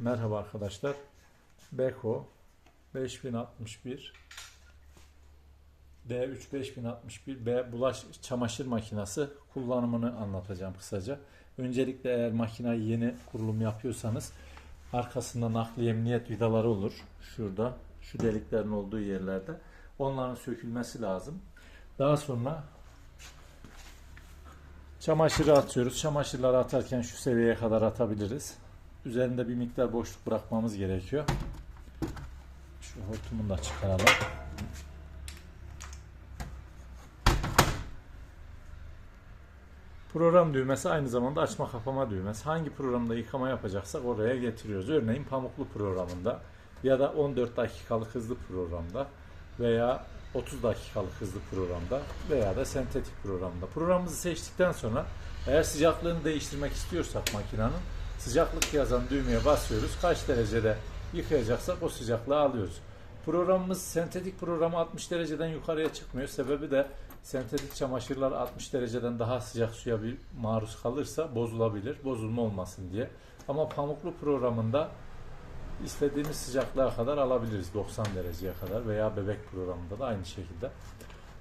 Merhaba arkadaşlar. Beko 5061 D3 5061 B bulaş çamaşır makinesi kullanımını anlatacağım kısaca. Öncelikle eğer makinayı yeni kurulum yapıyorsanız arkasında nakliye emniyet vidaları olur. Şurada şu deliklerin olduğu yerlerde. Onların sökülmesi lazım. Daha sonra çamaşırı atıyoruz. Çamaşırları atarken şu seviyeye kadar atabiliriz. Üzerinde bir miktar boşluk bırakmamız gerekiyor. Şu hortumunu da çıkaralım. Program düğmesi aynı zamanda açma kapama düğmesi. Hangi programda yıkama yapacaksak oraya getiriyoruz. Örneğin pamuklu programında ya da 14 dakikalık hızlı programda veya 30 dakikalık hızlı programda veya da sentetik programda. Programımızı seçtikten sonra eğer sıcaklığını değiştirmek istiyorsak makinenin sıcaklık yazan düğmeye basıyoruz. Kaç derecede yıkayacaksak o sıcaklığı alıyoruz. Programımız sentetik programı 60 dereceden yukarıya çıkmıyor. Sebebi de sentetik çamaşırlar 60 dereceden daha sıcak suya bir maruz kalırsa bozulabilir. Bozulma olmasın diye. Ama pamuklu programında istediğimiz sıcaklığa kadar alabiliriz 90 dereceye kadar veya bebek programında da aynı şekilde.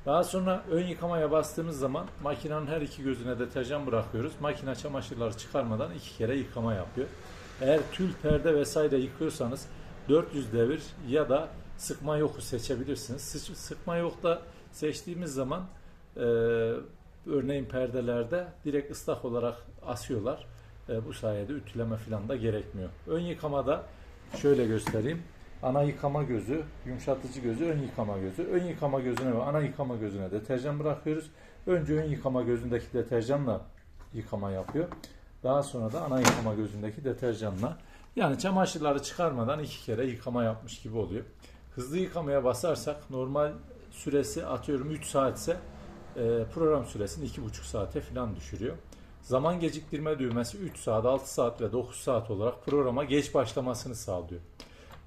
Daha sonra ön yıkamaya bastığımız zaman makinenin her iki gözüne deterjan bırakıyoruz. Makine çamaşırları çıkarmadan iki kere yıkama yapıyor. Eğer tül, perde vesaire yıkıyorsanız 400 devir ya da sıkma yoku seçebilirsiniz. Sıkma yokta seçtiğimiz zaman e, örneğin perdelerde direkt ıslak olarak asıyorlar. E, bu sayede ütüleme falan da gerekmiyor. Ön yıkamada şöyle göstereyim. Ana yıkama gözü, yumuşatıcı gözü, ön yıkama gözü. Ön yıkama gözüne ve ana yıkama gözüne deterjan bırakıyoruz. Önce ön yıkama gözündeki deterjanla yıkama yapıyor. Daha sonra da ana yıkama gözündeki deterjanla. Yani çamaşırları çıkarmadan iki kere yıkama yapmış gibi oluyor. Hızlı yıkamaya basarsak normal süresi atıyorum 3 saatse e, program süresini 2,5 saate falan düşürüyor. Zaman geciktirme düğmesi 3 saat, 6 saat ve 9 saat olarak programa geç başlamasını sağlıyor.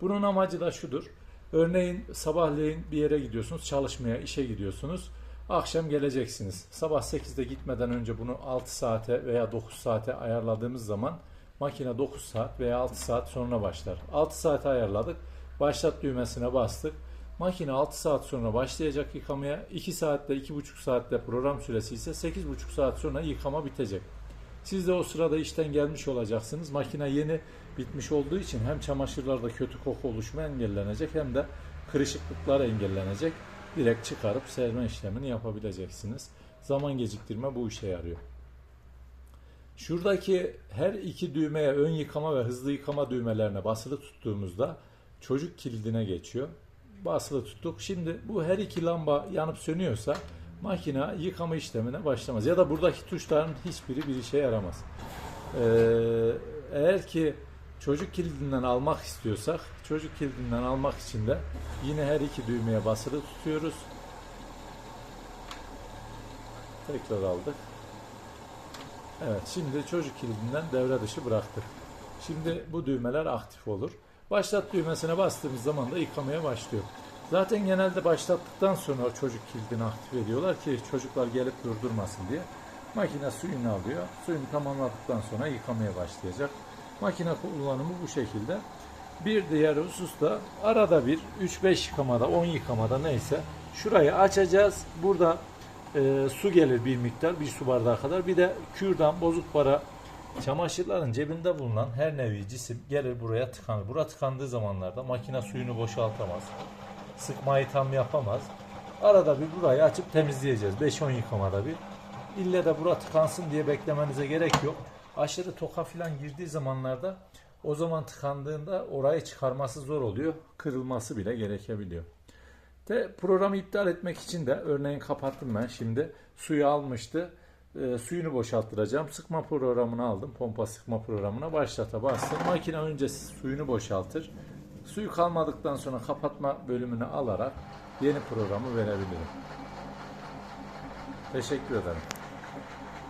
Bunun amacı da şudur. Örneğin sabahleyin bir yere gidiyorsunuz, çalışmaya, işe gidiyorsunuz. Akşam geleceksiniz. Sabah 8'de gitmeden önce bunu 6 saate veya 9 saate ayarladığımız zaman makine 9 saat veya 6 saat sonra başlar. 6 saate ayarladık. Başlat düğmesine bastık. Makine 6 saat sonra başlayacak yıkamaya. 2 saatte 2,5 saatte program süresi ise 8,5 saat sonra yıkama bitecek. Siz de o sırada işten gelmiş olacaksınız. Makine yeni bitmiş olduğu için hem çamaşırlarda kötü koku oluşma engellenecek hem de kırışıklıklar engellenecek. Direkt çıkarıp serme işlemini yapabileceksiniz. Zaman geciktirme bu işe yarıyor. Şuradaki her iki düğmeye ön yıkama ve hızlı yıkama düğmelerine basılı tuttuğumuzda çocuk kilidine geçiyor. Basılı tuttuk. Şimdi bu her iki lamba yanıp sönüyorsa makine yıkama işlemine başlamaz. Ya da buradaki tuşların hiçbiri bir işe yaramaz. Ee, eğer ki çocuk kilidinden almak istiyorsak çocuk kilidinden almak için de yine her iki düğmeye basılı tutuyoruz. Tekrar aldık. Evet şimdi çocuk kilidinden devre dışı bıraktık. Şimdi bu düğmeler aktif olur. Başlat düğmesine bastığımız zaman da yıkamaya başlıyor. Zaten genelde başlattıktan sonra çocuk kilidini aktif ediyorlar ki çocuklar gelip durdurmasın diye. Makine suyunu alıyor. Suyunu tamamladıktan sonra yıkamaya başlayacak. Makine kullanımı bu şekilde. Bir diğer husus da arada bir 3-5 yıkamada 10 yıkamada neyse şurayı açacağız. Burada e, su gelir bir miktar bir su bardağı kadar. Bir de kürdan bozuk para çamaşırların cebinde bulunan her nevi cisim gelir buraya tıkanır. Bura tıkandığı zamanlarda makine suyunu boşaltamaz. Sıkmayı tam yapamaz. Arada bir burayı açıp temizleyeceğiz. 5-10 yıkamada bir. İlle de bura tıkansın diye beklemenize gerek yok. Aşırı toka falan girdiği zamanlarda o zaman tıkandığında orayı çıkarması zor oluyor. Kırılması bile gerekebiliyor. De programı iptal etmek için de örneğin kapattım ben şimdi. Suyu almıştı. E, suyunu boşalttıracağım. Sıkma programını aldım. Pompa sıkma programına başlata bastım. Makine önce suyunu boşaltır. Suyu kalmadıktan sonra kapatma bölümünü alarak yeni programı verebilirim. Teşekkür ederim.